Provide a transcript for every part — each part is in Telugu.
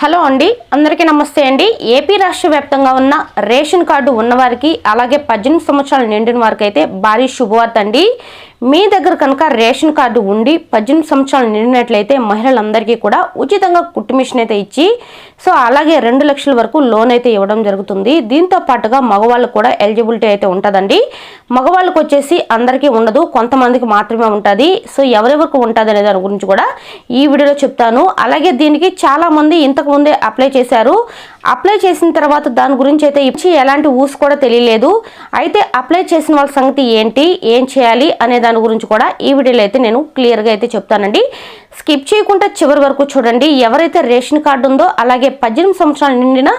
హలో అండి అందరికీ నమస్తే అండి. ఏపీ రాష్ట్ర వ్యాప్తంగా ఉన్న రేషన్ కార్డు ఉన్నవారికి అలాగే పద్దెనిమిది సంవత్సరాలు నిండిన వారికి అయితే భారీ శుభవార్త అండి. మీ దగ్గర కనుక రేషన్ కార్డు ఉండి పద్దెనిమిది సంవత్సరాలు నిండినట్లయితే మహిళలందరికీ కూడా ఉచితంగా కుట్టు మిషన్ అయితే ఇచ్చి సో అలాగే రెండు లక్షల వరకు లోన్ అయితే ఇవ్వడం జరుగుతుంది. దీంతో పాటుగా మగవాళ్ళకు కూడా ఎలిజిబిలిటీ అయితే ఉంటుందండి. మగవాళ్ళకు వచ్చేసి అందరికీ ఉండదు కొంతమందికి మాత్రమే ఉంటుంది. సో ఎవరెవరికి ఉంటుంది అనే దాని గురించి కూడా ఈ వీడియోలో చెప్తాను. అలాగే దీనికి చాలామంది ఇంతకుముందే అప్లై చేశారు. అప్లై చేసిన తర్వాత దాని గురించి అయితే ఇచ్చి ఎలాంటి ఊసు కూడా తెలియలేదు. అయితే అప్లై చేసిన వాళ్ళ సంగతి ఏంటి ఏం చేయాలి అనే దాని గురించి కూడా ఈ వీడియోలో అయితే నేను క్లియర్గా అయితే చెప్తానండి. స్కిప్ చేయకుండా చివరి వరకు చూడండి. ఎవరైతే రేషన్ కార్డు ఉందో అలాగే పద్దెనిమిది సంవత్సరాలు నిండిన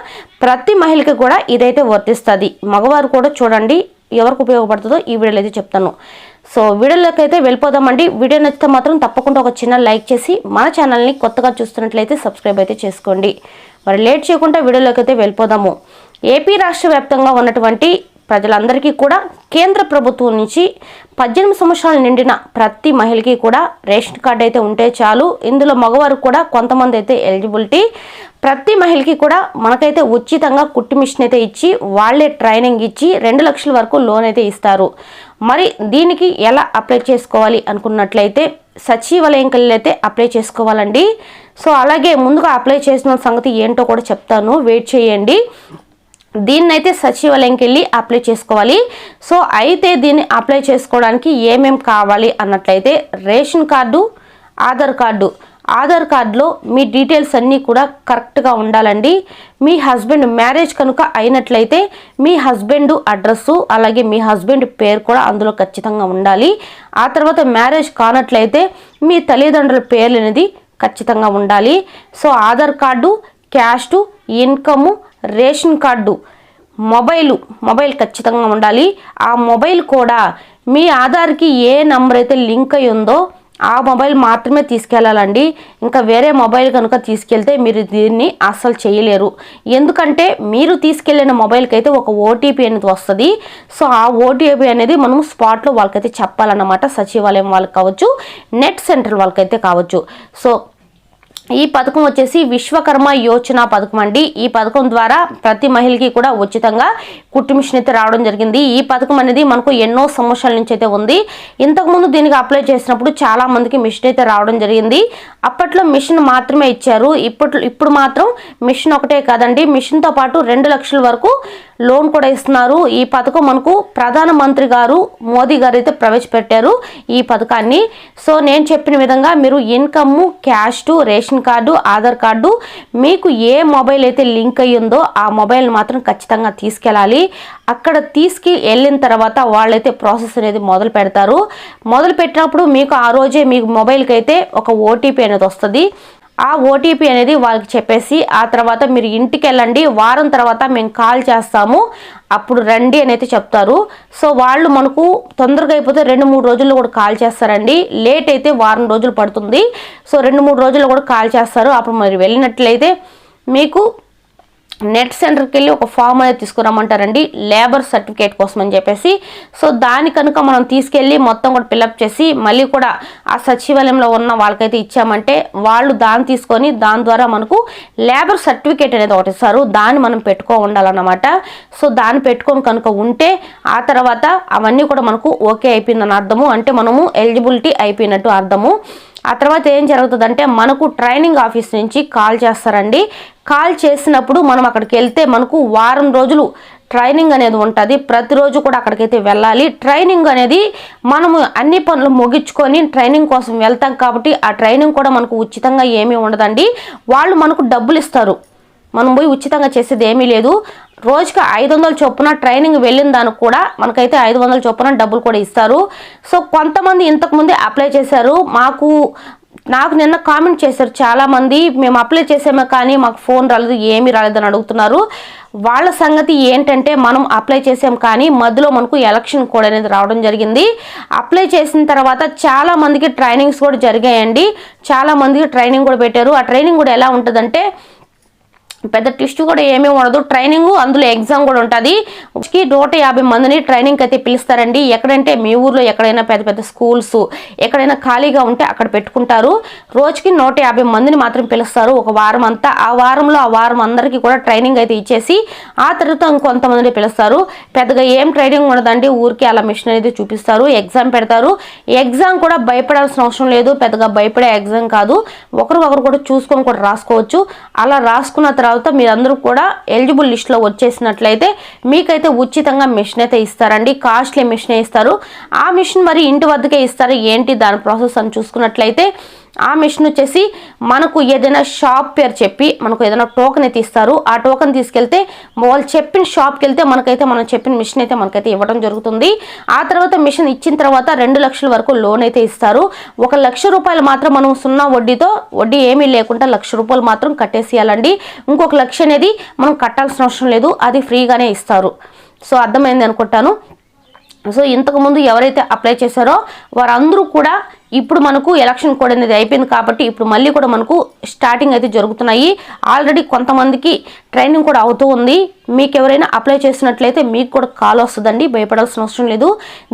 ప్రతి మహిళకి కూడా ఇదైతే వర్తిస్తుంది. మగవారు కూడా చూడండి ఎవరికి ఉపయోగపడుతుందో ఈ వీడియోలో అయితే చెప్తాను. సో వీడియోలోకి అయితే వెళ్ళిపోదామండి. వీడియో నచ్చితే మాత్రం తప్పకుండా ఒక చిన్న లైక్ చేసి మన ఛానల్ని కొత్తగా చూస్తున్నట్లయితే సబ్స్క్రైబ్ అయితే చేసుకోండి. మరి లేట్ చేయకుండా వీడియోలోకి అయితే వెళ్ళిపోదాము. ఏపీ రాష్ట్ర వ్యాప్తంగా ఉన్నటువంటి ప్రజలందరికీ కూడా కేంద్ర ప్రభుత్వం నుంచి పద్దెనిమిది సంవత్సరాలు నిండిన ప్రతి మహిళకి కూడా రేషన్ కార్డు అయితే ఉంటే చాలు. ఇందులో మగవారు కూడా కొంతమంది అయితే ఎలిజిబిలిటీ. ప్రతి మహిళకి కూడా మనకైతే ఉచితంగా కుట్టు మిషన్ అయితే ఇచ్చి వాళ్ళే ట్రైనింగ్ ఇచ్చి రెండు లక్షల వరకు లోన్ అయితే ఇస్తారు. మరి దీనికి ఎలా అప్లై చేసుకోవాలి అనుకున్నట్లయితే సచివాలయం అయితే అప్లై చేసుకోవాలండి. సో అలాగే ముందుగా అప్లై చేసిన సంగతి ఏంటో కూడా చెప్తాను. వెయిట్ చేయండి. దీన్నైతే సచివాలయంకి వెళ్ళి అప్లై చేసుకోవాలి. సో అయితే దీన్ని అప్లై చేసుకోవడానికి ఏమేం కావాలి అన్నట్లయితే ration card Aadhaar card. Aadhaar కార్డులో మీ డీటెయిల్స్ అన్నీ కూడా కరెక్ట్గా ఉండాలండి. మీ హస్బెండ్ మ్యారేజ్ కనుక అయినట్లయితే మీ హస్బెండ్ అడ్రస్సు అలాగే మీ హస్బెండ్ పేరు కూడా అందులో ఖచ్చితంగా ఉండాలి. ఆ తర్వాత మ్యారేజ్ కానట్లయితే మీ తల్లిదండ్రుల పేర్లు అనేది ఖచ్చితంగా ఉండాలి. So Aadhaar card caste income ration card mobile mobile ఖచ్చితంగా ఉండాలి. ఆ మొబైల్ కూడా మీ ఆధార్కి ఏ నంబర్ అయితే లింక్ అయి ఉందో ఆ మొబైల్ మాత్రమే తీసుకెళ్ళాలండి ఇంకా వేరే మొబైల్ కనుక తీసుకెళ్తే మీరు దీన్ని అస్సలు చేయలేరు. ఎందుకంటే మీరు తీసుకెళ్ళిన మొబైల్కి అయితే ఒక ఓటీపీ అనేది వస్తుంది. సో ఆ ఓటీపీ అనేది మనం స్పాట్లో వాళ్ళకైతే చెప్పాలన్నమాట. సచివాలయం వాళ్ళకి కావచ్చు నెట్ సెంటర్ వాళ్ళకైతే కావచ్చు. సో ఈ పథకం వచ్చేసి విశ్వకర్మ యోచన పథకం అండి. ఈ పథకం ద్వారా ప్రతి మహిళకి కూడా ఉచితంగా కుట్టు మిషన్ అయితే రావడం జరిగింది. ఈ పథకం అనేది మనకు ఎన్నో సంవత్సరాల నుంచి అయితే ఉంది. ఇంతకుముందు దీనికి అప్లై చేసినప్పుడు చాలా మందికి మిషన్ అయితే రావడం జరిగింది. అప్పట్లో మిషన్ మాత్రమే ఇచ్చారు. ఇప్పుడు ఇప్పుడు మాత్రం మిషన్ ఒకటే కాదండి. మిషన్తో పాటు రెండు లక్షల వరకు లోన్ కూడా ఇస్తున్నారు. ఈ పథకం మనకు ప్రధానమంత్రి గారు మోదీ గారు అయితే ప్రవేశపెట్టారు ఈ పథకాన్ని. సో నేను చెప్పిన విధంగా మీరు income caste ration card Aadhaar card మీకు ఏ మొబైల్ అయితే లింక్ అయ్యి ఉందో ఆ మొబైల్ మాత్రం ఖచ్చితంగా తీసుకెళ్ళాలి. అక్కడ తీసుకు వెళ్ళిన తర్వాత వాళ్ళైతే ప్రాసెస్ అనేది మొదలు పెడతారు. మొదలు పెట్టినప్పుడు మీకు ఆ రోజే మీకు మొబైల్కి అయితే ఒక ఓటీపీ అనేది వస్తుంది. ఆ ఓటీపీ అనేది వాళ్ళకి చెప్పేసి ఆ తర్వాత మీరు ఇంటికి వెళ్ళండి వారం తర్వాత మేము కాల్ చేస్తాము అప్పుడు రండి అని అయితే చెప్తారు. సో వాళ్ళు మనకు తొందరగా అయిపోతే రెండు మూడు రోజుల్లో కూడా కాల్ చేస్తారండి. లేట్ అయితే వారం రోజులు పడుతుంది. సో రెండు మూడు రోజుల్లో కూడా కాల్ చేస్తారు. అప్పుడు మరి వెళ్ళినట్లయితే మీకు నెట్ సెంటర్కి వెళ్ళి ఒక ఫామ్ అనేది తీసుకురమ్మంటారండి. లేబర్ సర్టిఫికేట్ కోసం అని చెప్పేసి. సో దాని కనుక మనం తీసుకెళ్ళి మొత్తం కూడా ఫిలప్ చేసి మళ్ళీ కూడా ఆ సచివాలయంలో ఉన్న వాళ్ళకైతే ఇచ్చామంటే వాళ్ళు దాన్ని తీసుకొని దాని ద్వారా మనకు లేబర్ సర్టిఫికేట్ అనేది ఒకటి ఇస్తారు. దాన్ని మనం పెట్టుకో ఉండాలన్నమాట. సో దాన్ని పెట్టుకొని కనుక ఉంటే ఆ తర్వాత అవన్నీ కూడా మనకు ఓకే అయిపోయిందని అర్థము. అంటే మనము ఎలిజిబిలిటీ అయిపోయినట్టు అర్థము. ఆ తర్వాత ఏం జరుగుతుందంటే మనకు ట్రైనింగ్ ఆఫీస్ నుంచి కాల్ చేస్తారండి. కాల్ చేసినప్పుడు మనం అక్కడికి వెళ్తే మనకు వారం రోజులు ట్రైనింగ్ అనేది ఉంటుంది. ప్రతిరోజు కూడా అక్కడికైతే వెళ్ళాలి. ట్రైనింగ్ అనేది మనము అన్ని పనులు ముగించుకొని ట్రైనింగ్ కోసం వెళ్తాం కాబట్టి ఆ ట్రైనింగ్ కూడా మనకు ఉచితంగా ఏమీ ఉండదండి. వాళ్ళు మనకు డబ్బులు ఇస్తారు. మనం పోయి ఉచితంగా చేసేది ఏమీ లేదు. రోజుకి ఐదు వందల చొప్పున ట్రైనింగ్ వెళ్ళిన దానికి కూడా మనకైతే ఐదు వందల చొప్పున డబ్బులు కూడా ఇస్తారు. సో కొంతమంది ఇంతకుముందే అప్లై చేశారు. మాకు నాకు నిన్న కామెంట్ చేశారు చాలామంది. మేము అప్లై చేసామే కానీ మాకు ఫోన్ రాలేదు ఏమీ రాలేదని అడుగుతున్నారు. వాళ్ళ సంగతి ఏంటంటే మనం అప్లై చేసాం కానీ మధ్యలో మనకు ఎలక్షన్ కోడ్ అనేది రావడం జరిగింది. అప్లై చేసిన తర్వాత చాలామందికి ట్రైనింగ్స్ కూడా జరిగాయండి. చాలా మందికి ట్రైనింగ్ కూడా పెట్టారు. ఆ ట్రైనింగ్ కూడా ఎలా ఉంటుందంటే పెద్ద టెస్ట్ కూడా ఏమీ ఉండదు. ట్రైనింగ్ అందులో ఎగ్జామ్ కూడా ఉంటుంది. నూట యాభై మందిని ట్రైనింగ్ అయితే పిలుస్తారండి. ఎక్కడంటే మీ ఊర్లో ఎక్కడైనా పెద్ద పెద్ద స్కూల్స్ ఎక్కడైనా ఖాళీగా ఉంటే అక్కడ పెట్టుకుంటారు. రోజుకి నూట యాభై మందిని మాత్రం పిలుస్తారు. ఒక వారం అంతా ఆ వారంలో ఆ వారం అందరికీ కూడా ట్రైనింగ్ అయితే ఇచ్చేసి ఆ తర్వాత ఇంకొంతమందిని పిలుస్తారు. పెద్దగా ఏం ట్రైనింగ్ ఉండదండి. ఊరికి అలా మిషన్ అనేది చూపిస్తారు. ఎగ్జామ్ పెడతారు. ఎగ్జామ్ కూడా భయపడాల్సిన అవసరం లేదు. పెద్దగా భయపడే ఎగ్జామ్ కాదు. ఒకరు ఒకరు కూడా చూసుకొని కూడా రాసుకోవచ్చు. అలా రాసుకున్న తర్వాత తర్వాత మీరందరూ కూడా ఎలిజిబుల్ లిస్ట్లో వచ్చేసినట్లయితే మీకైతే ఉచితంగా మిషన్ అయితే ఇస్తారండి. కాస్ట్లీ మిషన్ ఇస్తారు. ఆ మిషన్ మరి ఇంటి వద్దకే ఇస్తారు? ఏంటి? దాని ప్రాసెస్ అని చూసుకున్నట్లయితే ఆ మిషన్ వచ్చేసి మనకు ఏదైనా షాప్ పేరు చెప్పి మనకు ఏదైనా టోకెన్ అయితే ఇస్తారు. ఆ టోకెన్ తీసుకెళ్తే వాళ్ళు చెప్పిన షాప్కి వెళ్తే మనకైతే మనం చెప్పిన మిషన్ అయితే మనకైతే ఇవ్వడం జరుగుతుంది. ఆ తర్వాత మిషన్ ఇచ్చిన తర్వాత రెండు లక్షల వరకు లోన్ అయితే ఇస్తారు. ఒక లక్ష రూపాయలు మాత్రం మనం సున్నా వడ్డీతో వడ్డీ ఏమీ లేకుండా లక్ష రూపాయలు మాత్రం కట్టేసేయాలండి. ఇంకొక లక్ష అనేది మనం కట్టాల్సిన అవసరం లేదు. అది ఫ్రీగానే ఇస్తారు. సో అర్థమైంది అనుకుంటాను. సో ఇంతకుముందు ఎవరైతే అప్లై చేశారో వారందరూ కూడా ఇప్పుడు మనకు ఎలక్షన్ కోడ్ అనేది అయిపోయింది కాబట్టి ఇప్పుడు మళ్ళీ కూడా మనకు స్టార్టింగ్ అయితే జరుగుతున్నాయి. ఆల్రెడీ కొంతమందికి ట్రైనింగ్ కూడా అవుతూ ఉంది. మీకు ఎవరైనా అప్లై చేసినట్లయితే మీకు కూడా కాల్ వస్తుందండి. భయపడాల్సిన అవసరం లేదు.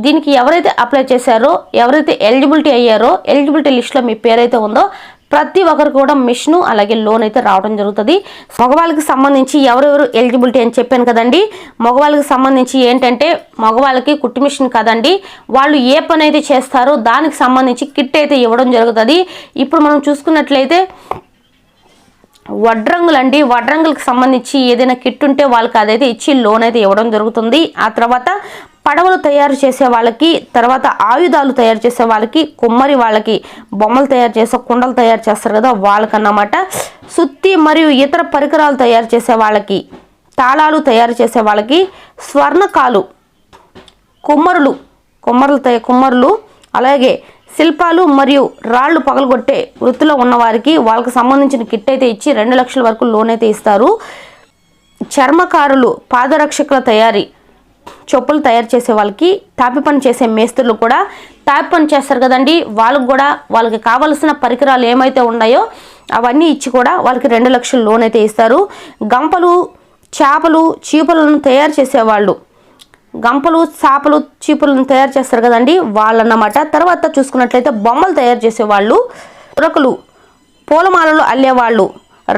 దీనికి ఎవరైతే అప్లై చేశారో ఎవరైతే ఎలిజిబిలిటీ అయ్యారో ఎలిజిబిలిటీ లిస్ట్లో మీ పేరైతే ఉందో ప్రతి ఒక్కరు కూడా మిషన్ అలాగే లోన్ అయితే రావడం జరుగుతుంది. మగవాళ్ళకి సంబంధించి ఎవరెవరు ఎలిజిబిలిటీ అని చెప్పాను కదండి. మగవాళ్ళకి సంబంధించి ఏంటంటే మగవాళ్ళకి కుట్టు మిషన్ కదండి. వాళ్ళు ఏ పని అయితే చేస్తారో దానికి సంబంధించి కిట్ అయితే ఇవ్వడం జరుగుతుంది. ఇప్పుడు మనం చూసుకున్నట్లయితే వడ్రంగులు అండి వడ్రంగులకు సంబంధించి ఏదైనా కిట్ ఉంటే వాళ్ళకి అదైతే ఇచ్చి లోన్ అయితే ఇవ్వడం జరుగుతుంది. ఆ తర్వాత పడవలు తయారు చేసే వాళ్ళకి తర్వాత ఆయుధాలు తయారు చేసే వాళ్ళకి కుమ్మరి వాళ్ళకి బొమ్మలు తయారు చేసే కుండలు తయారు చేస్తారు కదా వాళ్ళకన్నమాట. సుత్తి మరియు ఇతర పరికరాలు తయారు చేసే వాళ్ళకి తాళాలు తయారు చేసే వాళ్ళకి స్వర్ణకాలు కుమ్మరులు కుమ్మరులు తయ కుమ్మరులు అలాగే శిల్పాలు మరియు రాళ్ళు పగలగొట్టే వృత్తిలో ఉన్నవారికి వాళ్ళకి సంబంధించిన కిట్ అయితే ఇచ్చి రెండు లక్షల వరకు లోన్ అయితే ఇస్తారు. చర్మకారులు పాదరక్షకుల తయారీ చెప్పులు తయారు చేసే వాళ్ళకి తాపి పని చేసే మేస్త్రులు కూడా తాపి పని చేస్తారు కదండి. వాళ్ళకు కూడా వాళ్ళకి కావలసిన పరికరాలు ఏమైతే ఉన్నాయో అవన్నీ ఇచ్చి కూడా వాళ్ళకి రెండు లక్షల లోన్ అయితే ఇస్తారు. గంపలు చేపలు చీపలను తయారు చేసేవాళ్ళు గంపలు చేపలు చీపులను తయారు చేస్తారు కదండి వాళ్ళన్నమాట. తర్వాత చూసుకున్నట్లయితే బొమ్మలు తయారు చేసేవాళ్ళు ఉరకులు పూలమాలలు అల్లేవాళ్ళు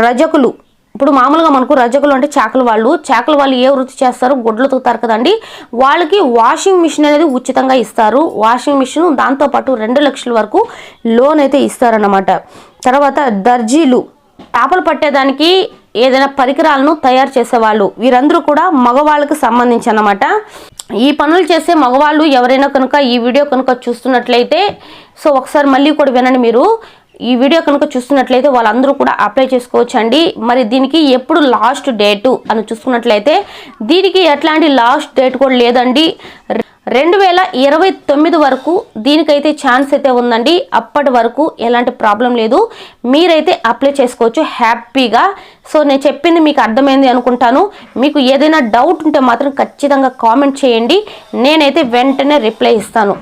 రజకులు ఇప్పుడు మామూలుగా మనకు రజకులు అంటే చాకలు వాళ్ళు చాకలు వాళ్ళు ఏ వృత్తి చేస్తారు గుడ్లు తూతారు కదండి. వాళ్ళకి వాషింగ్ మిషన్ అనేది ఉచితంగా ఇస్తారు. వాషింగ్ మిషన్ దాంతోపాటు రెండు లక్షల వరకు లోన్ అయితే ఇస్తారన్నమాట. తర్వాత దర్జీలు. చేపలు పట్టేదానికి ఏదైనా పరికరాలను తయారు చేసేవాళ్ళు. వీరందరూ కూడా మగవాళ్ళకి సంబంధించి అన్నమాట ఈ పనులు చేసే మగవాళ్ళు ఎవరైనా కనుక ఈ వీడియో కనుక చూస్తున్నట్లయితే సో ఒకసారి మళ్ళీ కూడా వినండి మీరు. ఈ వీడియో కనుక చూస్తున్నట్లయితే వాళ్ళందరూ కూడా అప్లై చేసుకోవచ్చండి. మరి దీనికి ఎప్పుడు లాస్ట్ డేటు అని చూసుకున్నట్లయితే దీనికి ఎట్లాంటి లాస్ట్ డేట్ కూడా లేదండి. రెండు వేల ఇరవై తొమ్మిది వరకు దీనికైతే ఛాన్స్ అయితే ఉందండి. అప్పటి వరకు ఎలాంటి ప్రాబ్లం లేదు. మీరైతే అప్లై చేసుకోవచ్చు హ్యాపీగా. సో నేను చెప్పింది మీకు అర్థమైంది అనుకుంటాను. మీకు ఏదైనా డౌట్ ఉంటే మాత్రం ఖచ్చితంగా కామెంట్ చేయండి. నేనైతే వెంటనే రిప్లై ఇస్తాను.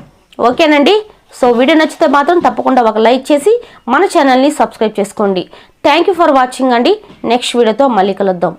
ఓకేనండి? సో వీడియో నచ్చితే మాత్రం తప్పకుండా ఒక లైక్ చేసి మన ఛానల్ని సబ్స్క్రైబ్ చేసుకోండి. థ్యాంక్ యూ ఫర్ వాచింగ్ అండి. నెక్స్ట్ వీడియోతో మళ్ళీ కలుద్దాం.